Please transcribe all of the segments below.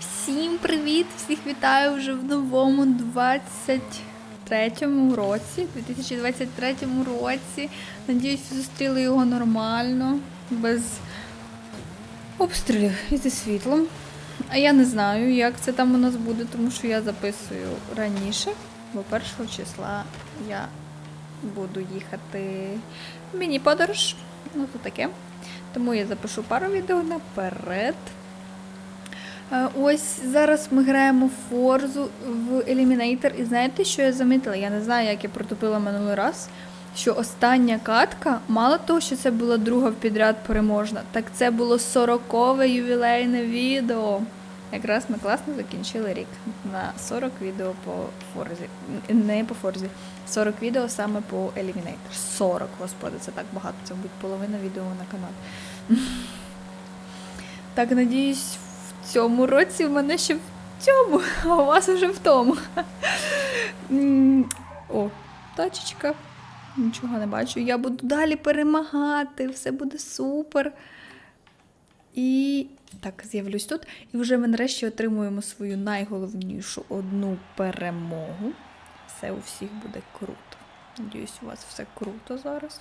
Всім привіт! Всіх вітаю вже в новому 23-му році. 2023 році. Надіюсь, зустріли його нормально, без обстрілів і зі світлом. А я не знаю, як це там у нас буде, тому що я записую раніше, бо 1 числа я буду їхати в міні-подорож. Ну, то таке. Тому я запишу пару відео наперед. Е, Ось зараз ми граємо в Форзу в Eliminator. І знаєте, що я замітила? Я не знаю, як я протупила минулий раз. Що остання катка, мало того, що це була друга в підряд переможна, так це було 40-ве ювілейне відео. Якраз ми класно закінчили рік на 40 відео по Форзі. Не по Форзі. 40 відео саме по Eliminator. 40, господи, це так багато. Це буде половина відео на каналі. Так, надіюсь, цьому році в мене ще в цьому, а у вас вже в тому. О, тачечка. Нічого не бачу. Я буду далі перемагати, все буде супер. І так, з'явлюсь тут. І вже ми нарешті отримуємо свою найголовнішу одну перемогу. Все у всіх буде круто. Надіюсь, у вас все круто зараз.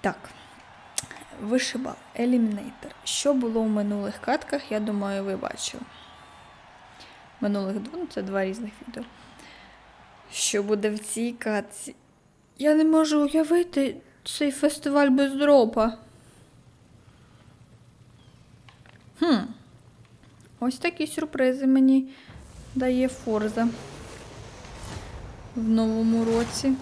Так. Вишибал, елімінейтор. Що було в минулих катках, я думаю, ви бачили. Минулих ну це два різних відео. Що буде в цій катці? Я не можу уявити цей фестиваль без дропа. Хм. Ось такі сюрпризи мені дає Форза в новому році.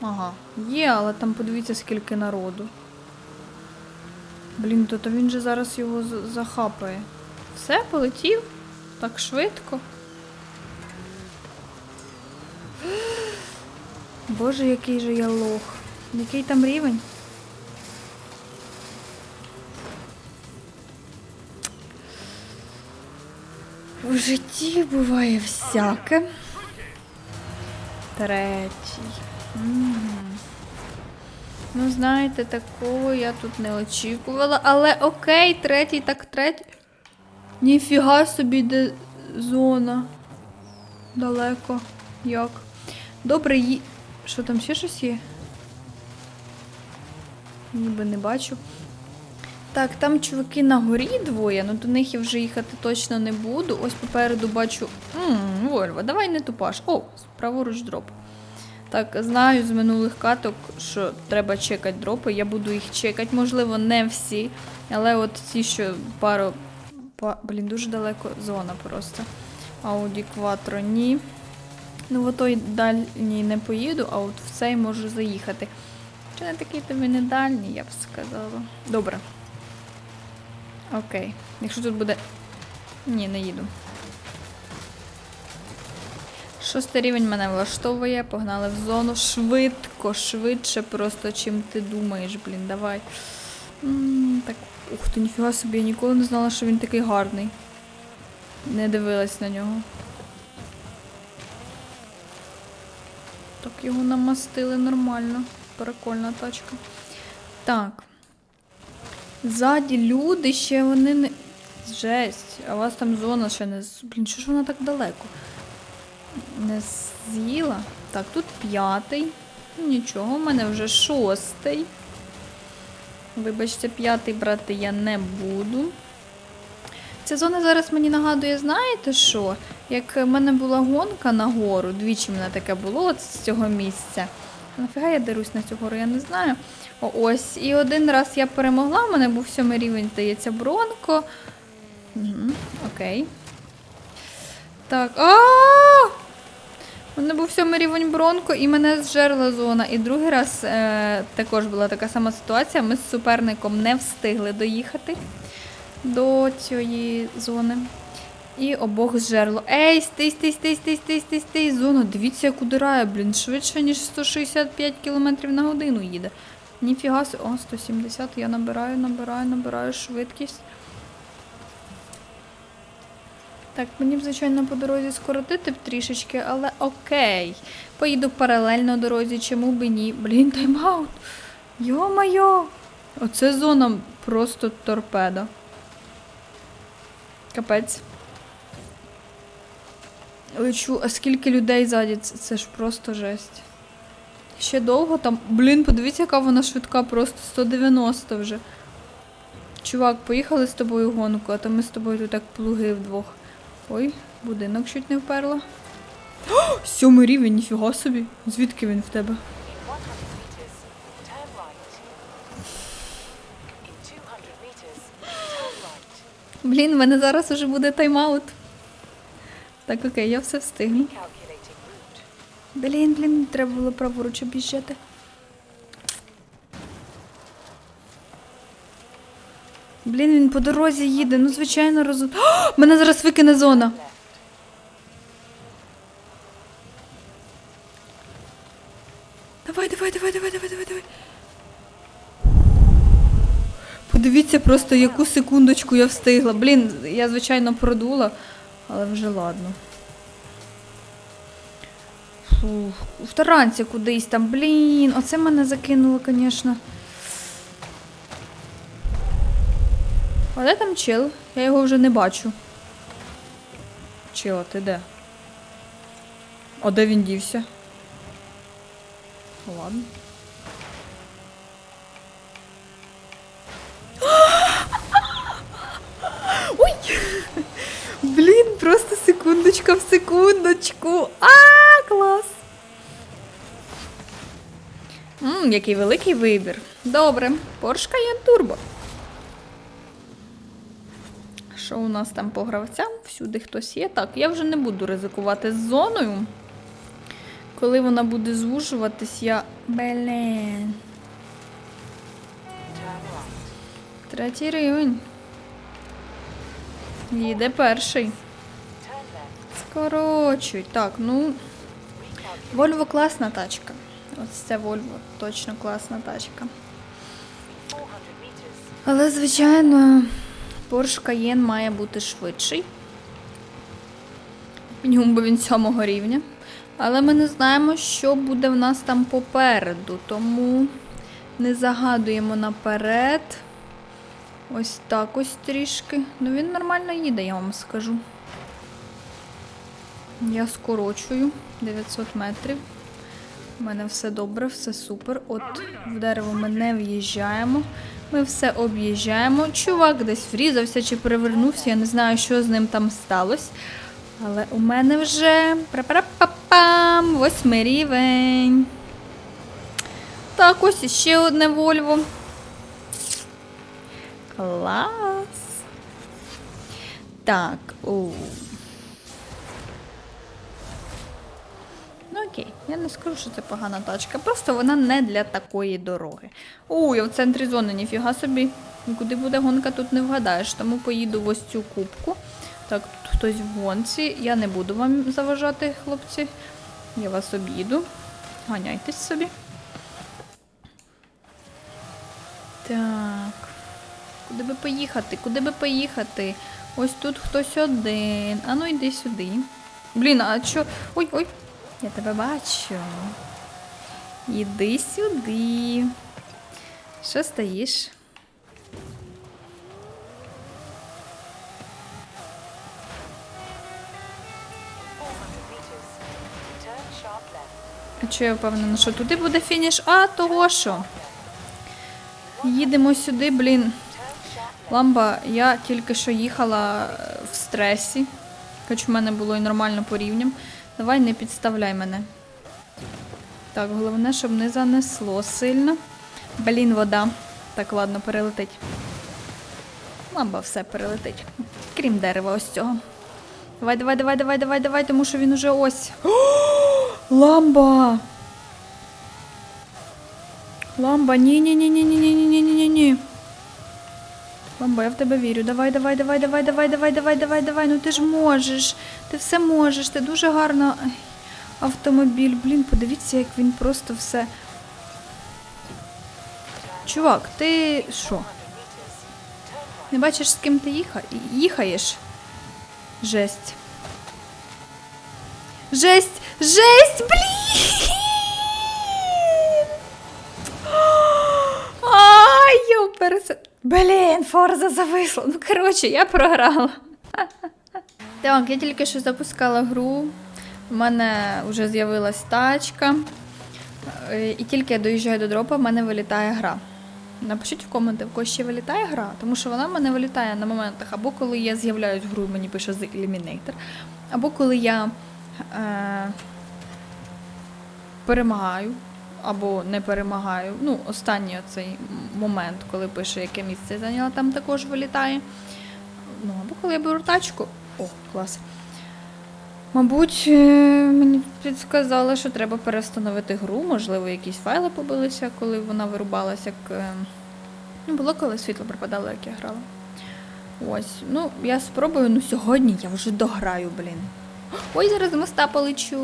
Ага, є, але там подивіться, скільки народу. Блін, то, то він же зараз його захапає. Все, полетів? Так швидко. Боже, який же я лох. Який там рівень? В житті буває всяке. Третій. Ну, знаєте, такого я тут не очікувала. Але окей, третій, так третій. Ніфіга собі, де зона. Далеко. Як? Добре, ї... Що там ще щось є? Ніби не бачу. Так, там чуваки на горі двоє, ну до них я вже їхати точно не буду. Ось попереду бачу. Ммм, Вольво, давай не тупаш. О, праворуч дроп. Так, знаю з минулих каток, що треба чекати дропи. Я буду їх чекати. Можливо, не всі. Але от ці, що пару. Па... Блін, дуже далеко зона просто. Audi Quattro ні. Ну, в той дальній не поїду, а от в цей можу заїхати. Чи не такий тобі не дальній, я б сказала. Добре. Окей. Якщо тут буде. Ні, не їду. Шостий рівень мене влаштовує, погнали в зону швидко, швидше, просто чим ти думаєш, блін, давай. м так, ух ти, ніфіга собі, я ніколи не знала, що він такий гарний. Не дивилась на нього. Так, його намастили нормально. Прикольна тачка. Так. Ззаді люди ще вони не. Жесть, а у вас там зона ще не. Блін, що ж вона так далеко? Не з'їла. Так, тут п'ятий. Ну, Нічого, в мене вже шостий. Вибачте, п'ятий брати я не буду. Ця зона зараз мені нагадує, знаєте що? Як в мене була гонка на гору, двічі мене таке було от з цього місця. Нафіга я дерусь на цю гору, я не знаю. О, ось. І один раз я перемогла, в мене був сьомий рівень, здається, бронко. Угу, окей. Так. а У мене був сьомий рівень бронко і мене зжерла зона. І другий раз е, також була така сама ситуація. Ми з суперником не встигли доїхати до цієї зони. І обох зжерло. Ей, стий, стий, стий, стий, стий, стий, стий. Зона, дивіться, як удирає, блін, швидше, ніж 165 км на годину їде. Ніфіга. О, 170, я набираю, набираю, набираю швидкість. Так, мені б, звичайно, по дорозі скоротити б трішечки, але окей. Поїду паралельно дорозі, чому би ні. Блін, тайм-аут. Йо-майо! Оце зона просто торпеда. Капець. Лечу, а скільки людей ззаді? Це ж просто жесть. Ще довго там. Блін, подивіться, яка вона швидка, просто 190 вже. Чувак, поїхали з тобою гонку, а то ми з тобою тут так плуги вдвох. Ой, будинок чуть не вперла. О, сьомий рівень, ніфіга собі. Звідки він в тебе? In 100 meters, turn right. In 200 meters, turn right. Блін, в мене зараз уже буде тайм-аут. Так, окей, я все встигну. Блін, блін, треба було праворуч об'їжджати. Блін, він по дорозі їде. Ну, звичайно, розум. О, мене зараз викине зона. Давай, давай, давай, давай, давай, давай, давай. Подивіться просто, яку секундочку я встигла. Блін, я, звичайно, продула, але вже ладно. Фух, в таранці кудись там, блін, оце мене закинуло, звісно. А де там чел? Я його вже не бачу. Чел, ти де? А де він дівся? Ладно. Ой! Блін, просто секундочка в секундочку. А, клас! Мм, який великий вибір. Добре, Porsche Cayenne Turbo. Що у нас там по гравцям? Всюди хтось є. Так, я вже не буду ризикувати з зоною. Коли вона буде звужуватись, я. Блін. Третій рівень. Їде перший. Скорочуй. Так, ну. Вольво класна тачка. Ось це Вольво точно класна тачка. Але, звичайно, Porsche Cayenne має бути швидший. Мінімум, бо він сьомого рівня. Але ми не знаємо, що буде в нас там попереду, тому не загадуємо наперед. Ось так ось трішки. Ну він нормально їде, я вам скажу. Я скорочую 900 метрів. У мене все добре, все супер. От в дерево ми не в'їжджаємо. Ми все об'їжджаємо. Чувак десь врізався чи перевернувся. Я не знаю, що з ним там сталося. Але у мене вже пра-пра-па-пам, восьмий рівень. Так, ось іще одне Вольво. Клас. Так, о. Ну окей, я не скажу, що це погана тачка. Просто вона не для такої дороги. У, я в центрі зони, ніфіга собі. Куди буде гонка, тут не вгадаєш. Тому поїду в ось цю кубку. Так, тут хтось в гонці. Я не буду вам заважати, хлопці. Я вас об'їду. Ганяйтесь собі. Так. Куди би поїхати? Куди би поїхати? Ось тут хтось один. А ну йди сюди. Блін, а що? Ой, ой. Я тебе бачу. Іди сюди. Що стоїш? А що я впевнена, що туди буде фініш? А, того що? Їдемо сюди, блін. Ламба, я тільки що їхала е, в стресі, хоч в мене було і нормально по рівням. Давай не підставляй мене. Так, головне, щоб не занесло сильно. Блін, вода. Так, ладно, перелетить. Ламба все перелетить. Крім дерева ось цього. Давай, давай, давай, давай, давай, давай, тому що він уже ось. О, ламба! Ламба, ні, Ламбо, я в тебе вірю. Давай, давай, давай, давай, давай, давай, давай, давай, давай. Ну ти ж можеш. Ти все можеш. Ти дуже гарно. Автомобіль. Блін, подивіться, як він просто все. Чувак, ти що? 100 meters. Turn right. Не бачиш, з ким ти їха... їхаєш? Жесть. Жесть! Жесть! Блін! Ай, я пересе... Блін, Форза зависла. Ну, коротше, я програла. Так, я тільки що запускала гру. У мене вже з'явилась тачка. Е, І тільки я доїжджаю до дропа, в мене вилітає гра. Напишіть в коменти, в кого ще вилітає гра, тому що вона в мене вилітає на моментах, або коли я з'являюсь в гру, мені пише The Eliminator, або коли я е, перемагаю, або не перемагаю. Ну, останній оцей момент, коли пише, яке місце я зайняла, там також вилітає. Ну, або коли я беру тачку. О, клас. Мабуть, е, мені підсказали, що треба перестановити гру, можливо, якісь файли побилися, коли вона вирубалася, як. е, Ну, було, коли світло пропадало, як я грала. Ось. Ну, я спробую, ну сьогодні я вже дограю, блін. Ой, зараз з моста полечу.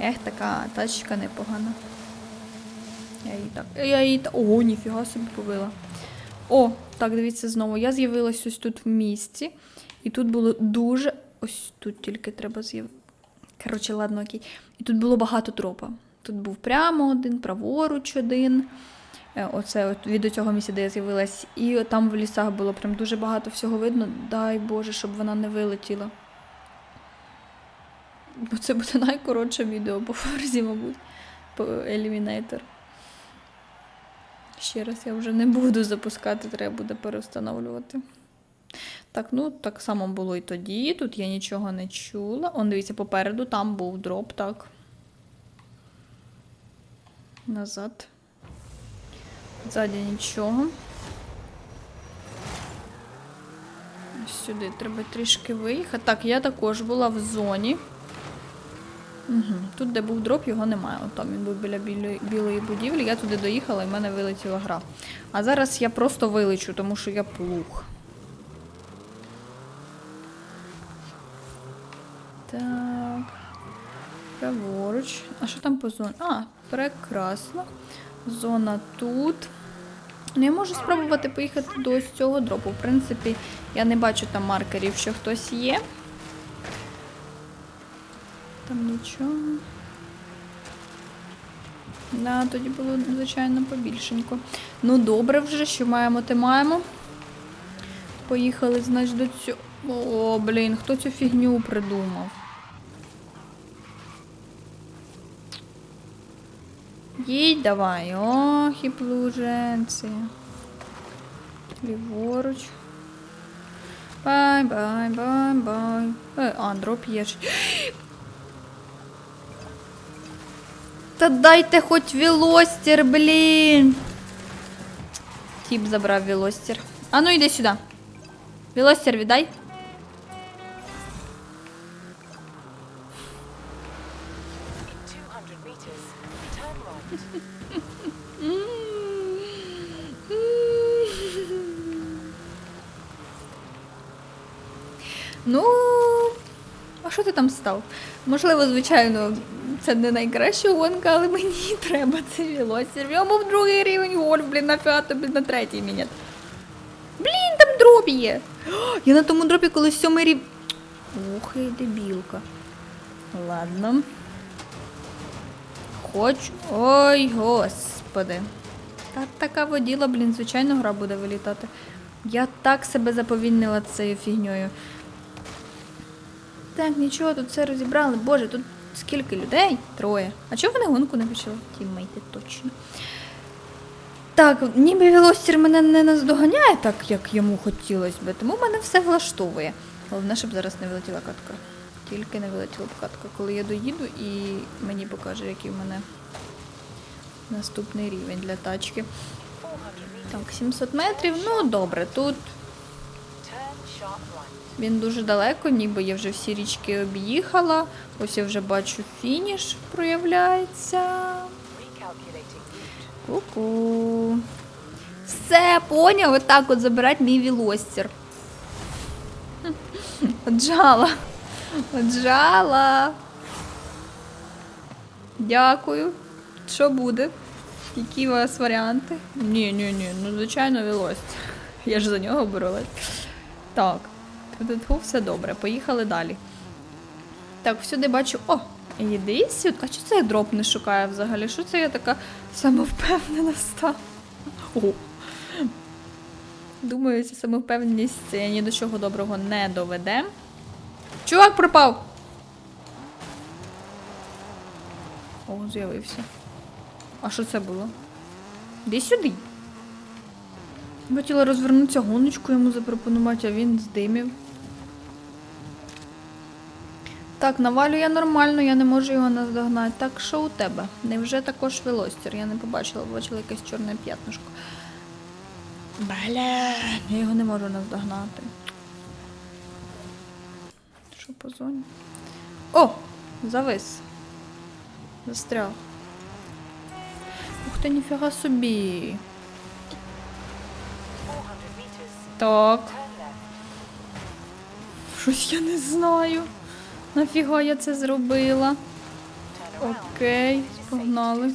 Ех, така тачка непогана. Я її так. Я її так. О, ніфіга собі побила. О, так, дивіться знову. Я з'явилась ось тут в місті. І тут було дуже. Ось тут тільки треба з'яв. Коротше, ладно, окей. І тут було багато тропа. Тут був прямо один, праворуч один. Е, Оце от від цього місця, де я з'явилась. І там в лісах було прям дуже багато всього видно. Дай Боже, щоб вона не вилетіла. Бо це буде найкоротше відео по форзі, мабуть, по Eliminator. Ще раз я вже не буду запускати, треба буде переустановлювати. Так, ну так само було і тоді. Тут я нічого не чула. Он, дивіться, попереду там був дроп, так. Назад. Ззаді нічого. Сюди треба трішки виїхати. Так, я також була в зоні. Угу. Тут, де був дроп, його немає. От там він був біля білої, будівлі. Я туди доїхала і в мене вилетіла гра. А зараз я просто вилечу, тому що я плуг. Так. Праворуч. А що там по зоні? А, прекрасно. Зона тут. Ну, я можу спробувати поїхати до цього дропу. В принципі, я не бачу там маркерів, що хтось є. Там нічого. Да, тоді було, звичайно, побільшенько. Ну, добре вже, що маємо, те маємо. Поїхали, значить, до цього. О, блін, хто цю фігню придумав? Їдь давай. Ох, і плуженці. Ліворуч. Бай, бай, бай, бай. Е, а, дроп є. Та дайте хоч велостер, блін. Тіп забрав велостер. А ну йди сюди. Велостер віддай. In 200 meters, turn right. Ну, а що ти там став? Можливо, звичайно, це не найкраща гонка, але мені треба цей велосипед. Ньому в другий рівень гольф, блін, нафіга тобі на третій міняти. Блін, там дроп є. О, Я на тому дропі колись сьомий рів. Ух, і дебілка. Ладно. Хочу. Ой, господи. Та така воділа, блін, звичайно, гра буде вилітати. Я так себе заповільнила цією фігньою. Так, нічого, тут все розібрали. Боже, тут скільки людей? Троє. А чого вони гонку не почали? Тіммейти, точно. Так, ніби Велостер мене не наздоганяє так, як йому хотілося би, тому мене все влаштовує. Головне, щоб зараз не вилетіла катка. Тільки не вилетіла б катка, коли я доїду і мені покаже, який в мене наступний рівень для тачки. Так, 700 метрів. Ну добре, тут. Він дуже далеко, ніби я вже всі річки об'їхала. Ось я вже бачу фініш проявляється. Ку-ку. Все, поняв, отак от забирать мій вілостер. Отжала. Отжала. Дякую. Що буде? Які у вас варіанти? Ні, ні, ні, ну звичайно, вілостер. Я ж за нього боролась. Так. Тут все добре, поїхали далі. Так, всюди бачу. О! Іди сюди. А чого це я дроп не шукаю взагалі? Що це я така самовпевнена стала? О. Думаю, ця самовпевненість ні до чого доброго не доведе. Чувак пропав! О, з'явився. А що це було? Іди сюди. Хотіла розвернутися гоночку йому запропонувати, а він здимів. Так, навалю я нормально, я не можу його наздогнати. Так, що у тебе? Невже також велостір? Я не побачила, бачила якесь чорне п'ятнишко. Бля, я його не можу наздогнати. Що по зоні? О! Завис. Застряв. Ух ти, ніфіга собі. Так. Щось я не знаю. Нафіга я це зробила? Окей, погнали.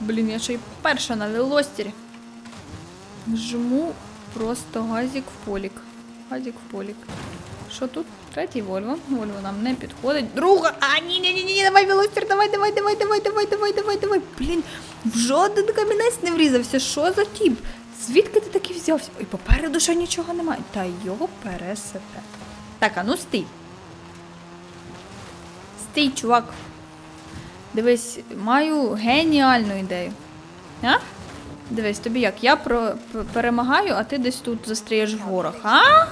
Блін, я ще й перша на велостері. Жму просто газик в полік. Газик в полік. Що тут? Третій Вольво. Вольво нам не підходить. Друга! А, ні, ні, ні, ні, давай велостер, давай, давай, давай, давай, давай, давай, давай, давай. Блін, в жоден камінець не врізався. Що за тіп? Звідки ти такий взявся? Ой, попереду ще нічого немає. Та його пересете. Так, а ну стій. Стій, чувак. Дивись, маю геніальну ідею. А? Дивись, тобі як? Я про, перемагаю, а ти десь тут застрієш в горах. А? In 200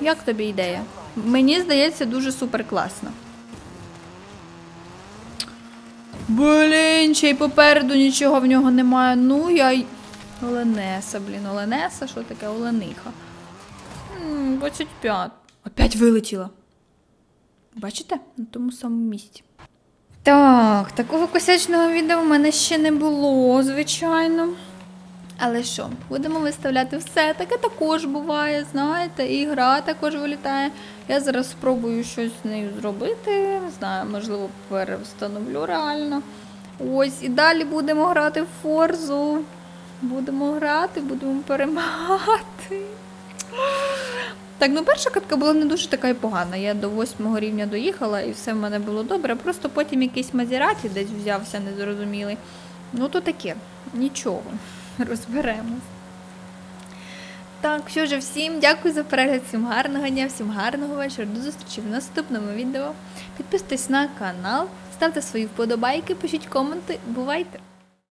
meters. Як тобі ідея? Мені здається, дуже супер класно. Блін, ще й попереду нічого в нього немає. Ну я й. Оленеса, блін, Оленеса, що таке Олениха? 25. Опять вилетіла. Бачите? На тому самому місці. Так, такого косячного відео в мене ще не було, звичайно. Але що, будемо виставляти все. Таке також буває, знаєте, і гра також вилітає. Я зараз спробую щось з нею зробити. Не знаю, можливо, перевстановлю реально. Ось, і далі будемо грати в Форзу. Будемо грати, будемо перемагати. Так, ну перша катка була не дуже така й погана. Я до восьмого рівня доїхала і все в мене було добре. Просто потім якийсь Мазераті десь взявся незрозумілий. Ну, то таке, нічого. Розберемось. Так, що ж, всім дякую за перегляд, всім гарного дня, всім гарного вечора. До зустрічі в наступному відео. Підписуйтесь на канал, ставте свої вподобайки, пишіть коменти. Бувайте!